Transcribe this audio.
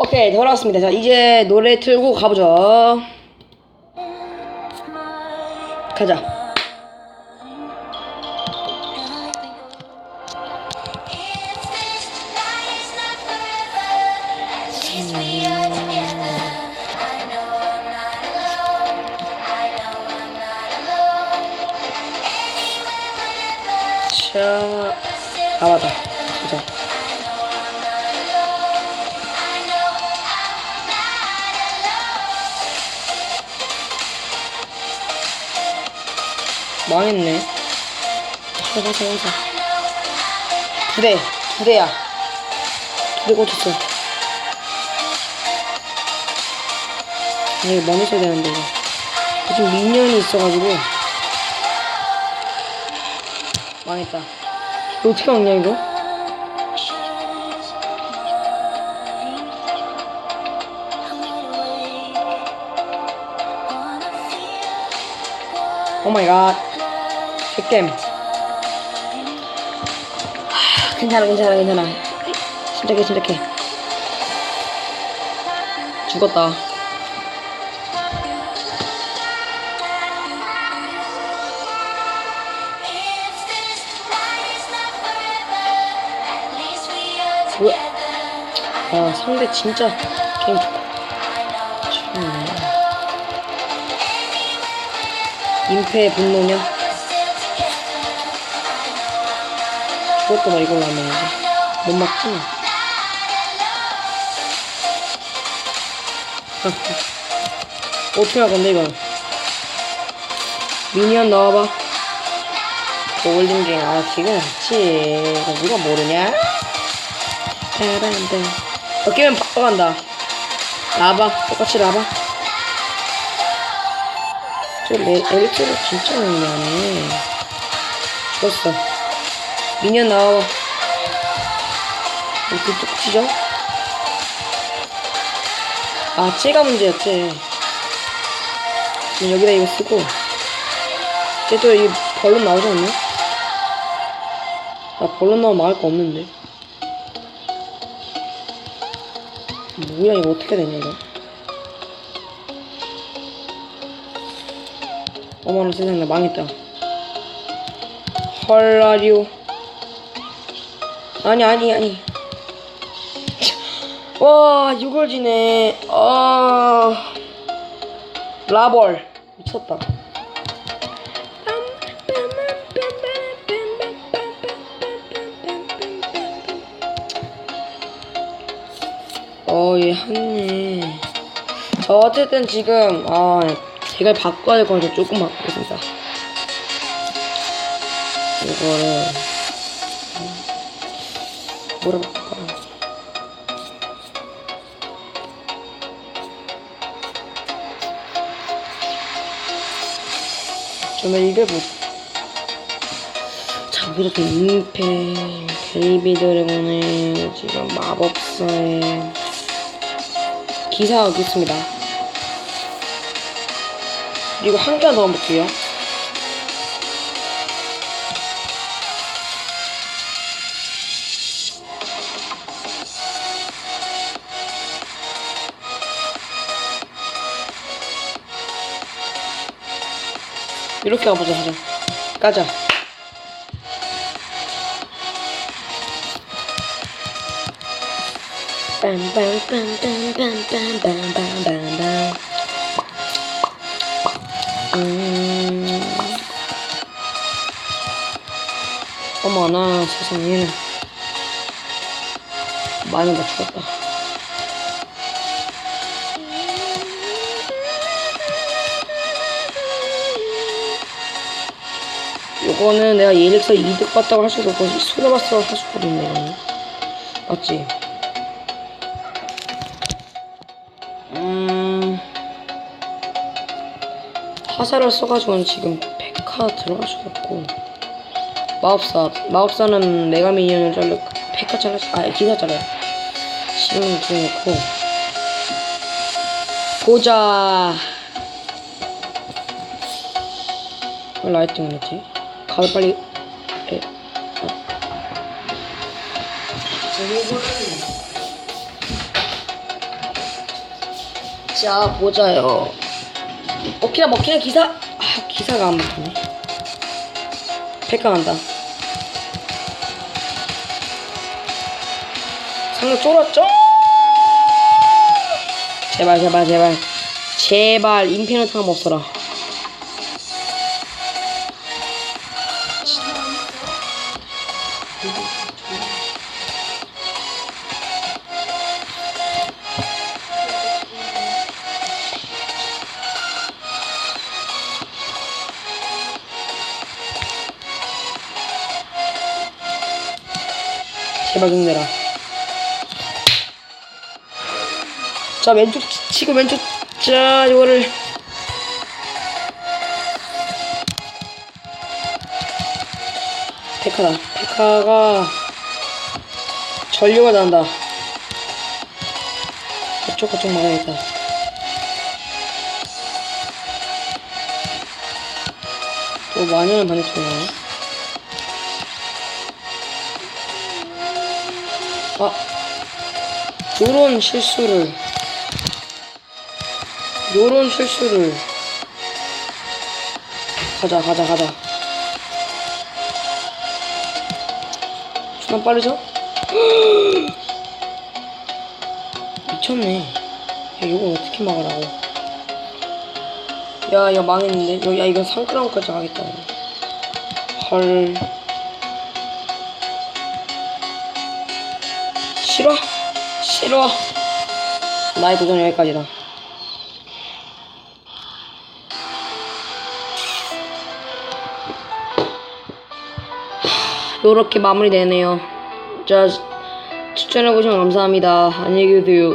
오케이 돌아왔습니다. 자 이제 노래 틀고 가보죠. 가자. 자, 아 맞다. 망했네. 가자 가자 가자. 두 대, 두 대야. 두대 꽂혔어. 아, 이거 멈춰야 되는데 이거. 지금 미니언이 있어가지고 망했다. 이거 어떻게 막냐 이거? 오 마이 하, 괜찮아 괜찮아 괜찮아. 침착해 침착해. 죽었다. 뭐야? 아 상대 진짜 게임. 임패의 분노냐? 그것도 나 이걸로 하면 못 막지? 어떻게 할 건데 이건? 미니언 넣어봐. 고울림 중에 아 지금 그치 누가 모르냐? 따란다. 어 게임 바꿔 간다. 나와봐 똑같이 나와봐. 저 레, 엘리트를 진짜 많이 하네. 죽었어. 미니언 나와봐. 어떻게 똑치죠? 아, 찌가 문제였지. 여기다 이거 쓰고. 쟤또 이 벌룬 나오지 않나? 나 벌룬 나오면 막을 거 없는데. 뭐야, 이거 어떻게 되냐, 이거. 어머나 세상에 망했다. 헐라리오. 아니 아니 아니. 와 이걸 지네. 아 라벌 미쳤다. 어얘 한네. 저 어쨌든 지금 아 제가 바꿔야 될 거라서 조금 바꾸겠습니다. 이거를 물어봤다. 정말 이걸 못. 자기도 그 은폐, 베이비들을 보내, 지금 마법사의 기사가 있습니다. 이거 한 개가 더 볼게요. 이렇게 가보자, 가자. 가자. 빰빰빰빰빰빰빰빰빰빰 음. 어머나 세상에 많이 다 죽었다 요거는 내가 예력서 이득 봤다고 할 수도 없고 손해 봤다고 할 수도 없네 이거는 맞지? 음... 화살을 써가지고는 지금 페카 들어갈 수가 없고. 마법사 마법사는 메가 미니언을 잘라 페카 잘라 아 기사 잘라 지금 들어놓고. 보자. 왜 라이팅을 했지? 가을 빨리. 요거를 자 보자요. 먹히나 먹히나 기사? 아 기사가 안 먹히네. 백강한다. 상대 쫄았죠? 제발 제발 제발. 제발 인피니트 한번 없어라 제발 힘내라. 자 왼쪽 치- 치고 왼쪽 자 이거를. 페카다. 페카가 전류가 난다. 그쪽 그쪽 막아야겠다. 또 마녀는 반대쪽 나네 아 요런 실수를 요런 실수를. 가자 가자 가자. 존나 빠르죠? 미쳤네. 야 이거 어떻게 막으라고? 야 이거 망했는데? 야, 야 이거 상크라운까지 가겠다. 헐 싫어? 싫어. 나의 도전 여기까지다. 요렇게 마무리되네요. 자 추천해주셔서 감사합니다. 안녕히 계세요